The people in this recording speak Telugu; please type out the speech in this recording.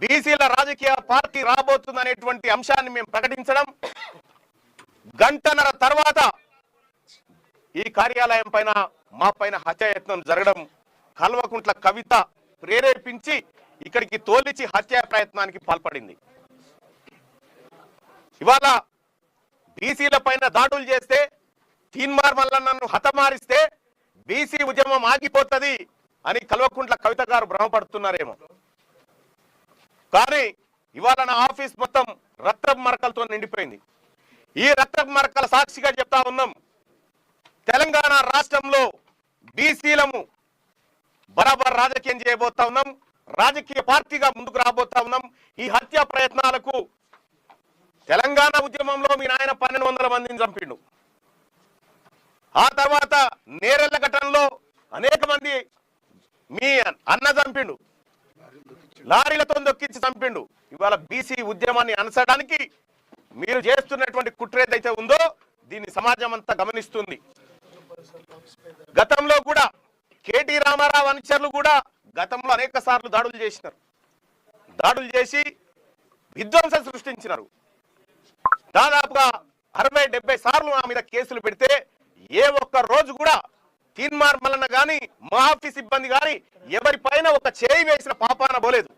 బీసీల రాజకీయ పార్టీ రాబోతుందనేటువంటి అంశాన్ని మేము ప్రకటించడం గంటన్నర తర్వాత ఈ కార్యాలయం పైన మా పైన హత్యాయత్నం జరగడం కల్వకుంట్ల కవిత ప్రేరేపించి ఇక్కడికి తోలిచి హత్యా ప్రయత్నానికి పాల్పడింది. ఇవాళ బీసీల పైన దాడులు చేస్తే తీన్మార్ వల్ల నన్ను హతమారిస్తే బీసీ ఉద్యమం ఆగిపోతుంది అని కల్వకుంట్ల కవిత గారు భ్రమపడుతున్నారేమో. కానీ ఇవాళ నా ఆఫీస్ మొత్తం రక్తపు మరకలతో నిండిపోయింది. ఈ రక్తపు మరకల సాక్షిగా చెప్తా ఉన్నాం. తెలంగాణ రాష్ట్రంలో బీసీలము బరాబర్ రాజకీయం చేయబోతా ఉన్నాం. రాజకీయ పార్టీగా ముందుకు రాబోతా ఉన్నాం. ఈ హత్యా ప్రయత్నాలకు తెలంగాణ ఉద్యమంలో మీ నాయన పన్నెండు వందల మందిని చంపిండు. ఆ తర్వాత నేరెళ్ళ ఘటనలో అనేక మంది మీ అన్న చంపిండు. లారీలతో దొక్కి చంపిండు. ఇవాళ బీసీ ఉద్యమాన్ని అనసడానికి మీరు చేస్తున్నటువంటి కుట్ర ఏదైతే ఉందో దీన్ని సమాజం అంతా గమనిస్తుంది. గతంలో కూడా కేటీ రామారావు అనుచరులు కూడా గతంలో అనేక సార్లు దాడులు చేసినారు. దాడులు చేసి విధ్వంసం సృష్టించినారు. దాదాపుగా అరవై డెబ్బై సార్లు నా మీద కేసులు పెడితే ఏ ఒక్క రోజు కూడా తీన్మార్ మలన గాని మహాఫీ సిబ్బంది కానీ ఎవరి పైన ఒక చేయి వేసిన పాపాన పోలేదు.